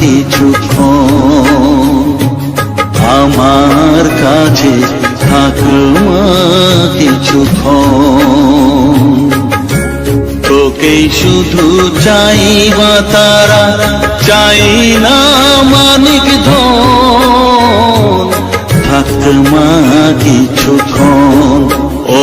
কিছুক্ষণ আমার কাছে থাকমা কিছুক্ষণ তোকেই শুধু চাই মা তারা, চাই না মানিক ধন। থাকমা কিছুক্ষণ ও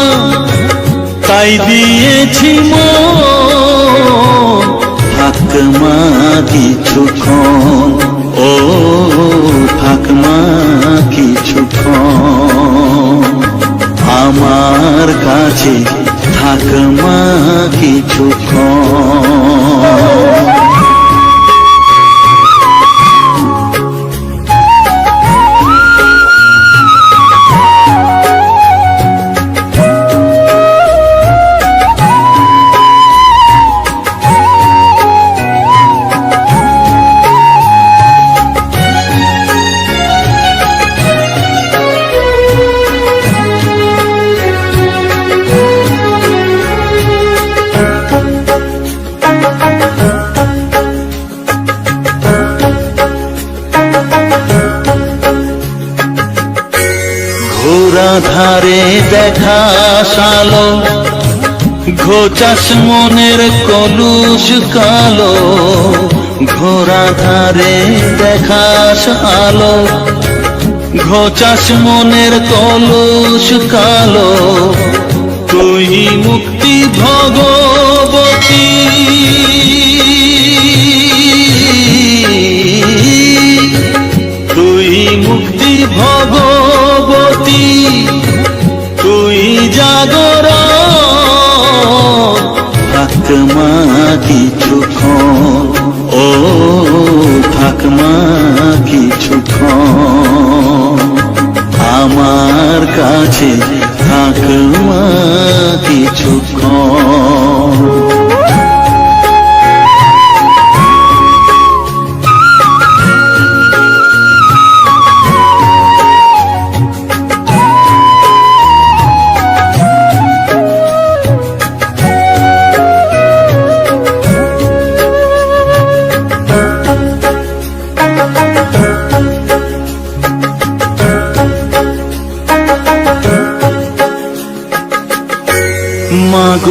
তাই দিয়েছি মন। ধারে দেখা সালো, ঘোচাস মনের কলুষ কালো ঘোরা ধারে দেখাস ঘোচাস মনের কলুষ কালো, তুই মুক্তি ভগবতী। তুই মুক্তি ভগবতী। তুই জাগর থাকমা কিছুক্ষণ ও থাকমা কিছুক্ষণ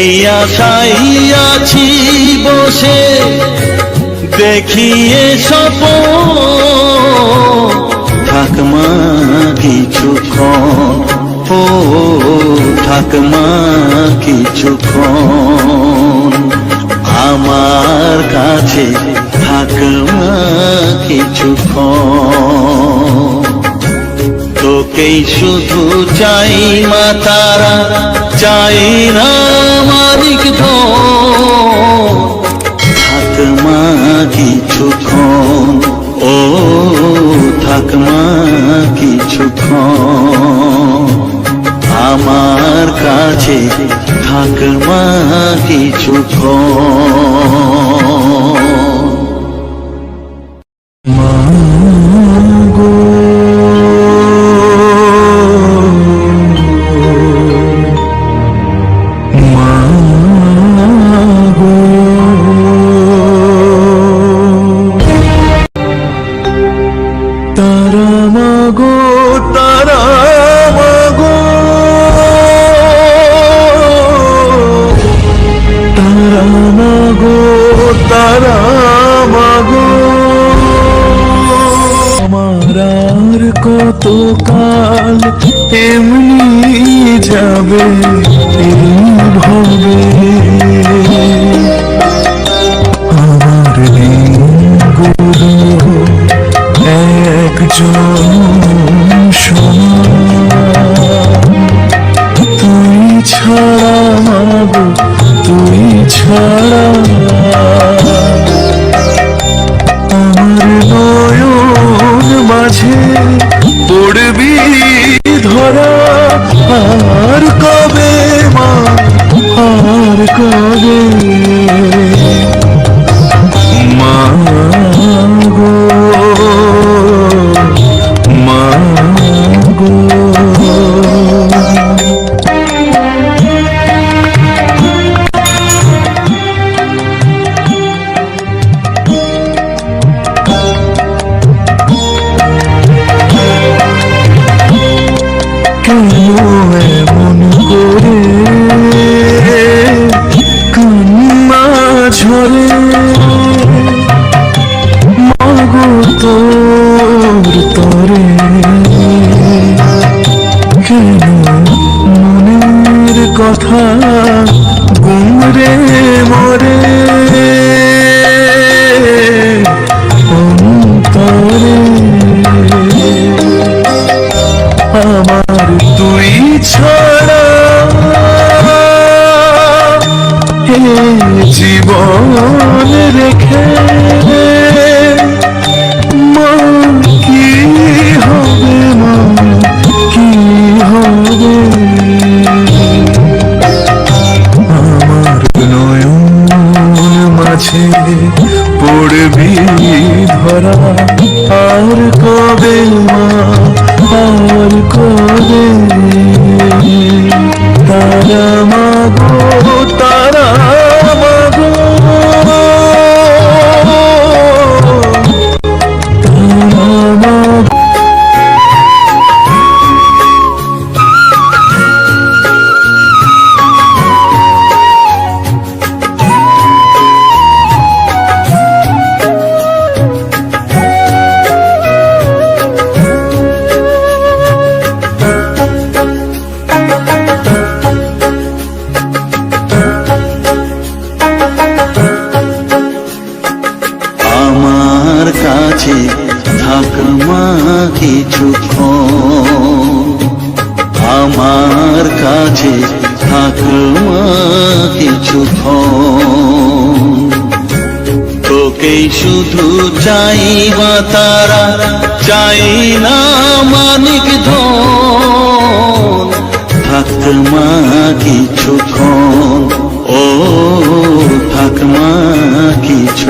এই আশাই আছি বসে, দেখিয়ে সপ থাকমা কিছুক্ষণ ও থাকমা কিছুক্ষণ আমার কাছে ঠাকমা কিছুক্ষণ তোকেই শুধু চাই মা তারা, চাই না আর কত কাল এমনি যাবে এমনি আমার ধরা আর কবে মা আর কবে মাঝে পড়বি ধরা আর কবে মা আর কবে থাকমা কিছুক্ষণ আমার কাছে থাকমা কিছুক্ষণ তোকেই শুধু চাই বা তারা, চাই না মানিক ধন। থাকমা কিছুক্ষণ ও থাকমা কিছুক্ষণ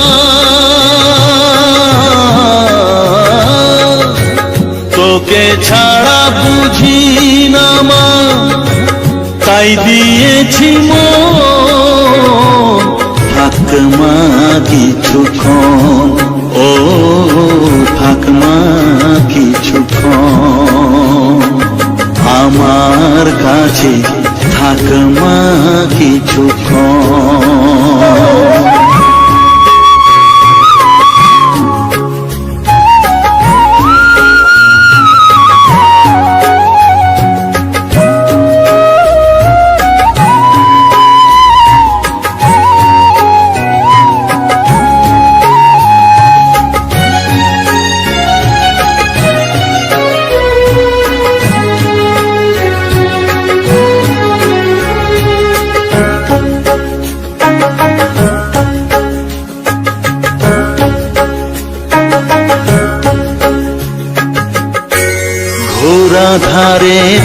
কিছুক্ষণ ও থাক মা কিছুক্ষণ আমার কাছে থাক মা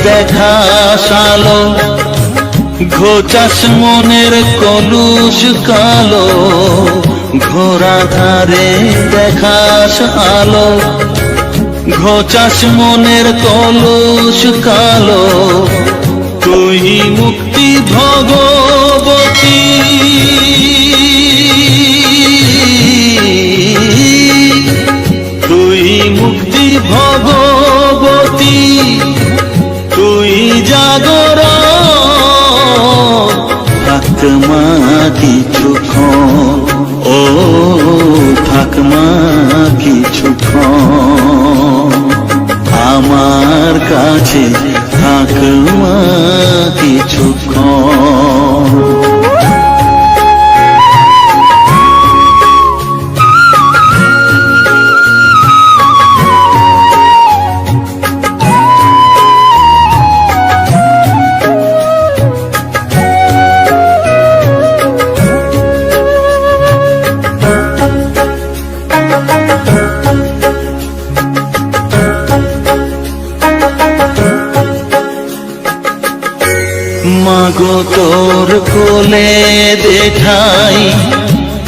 দেখা সালো ঘোচাস মনের কলুষ কালো ঘোরা ধারে দেখাস আলো, ঘোচাস মনের কলুষ কালো, তুই মুক্তি ভগবতী।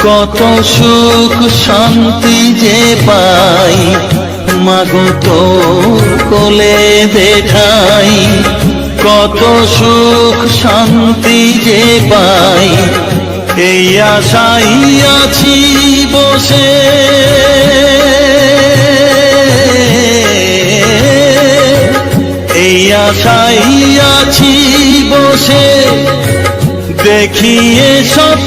কত সুখ শান্তি যে পাই, মাগো কোলে দেখাই। কত সুখ শান্তি যে পাই, এই আশাই আছি বসে। এই আশাই আছি বসে। দেখিয়ে সপ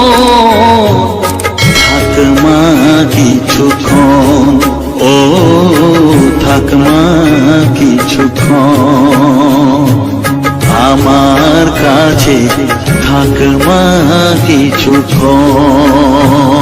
থাক মা কিছুক্ষণ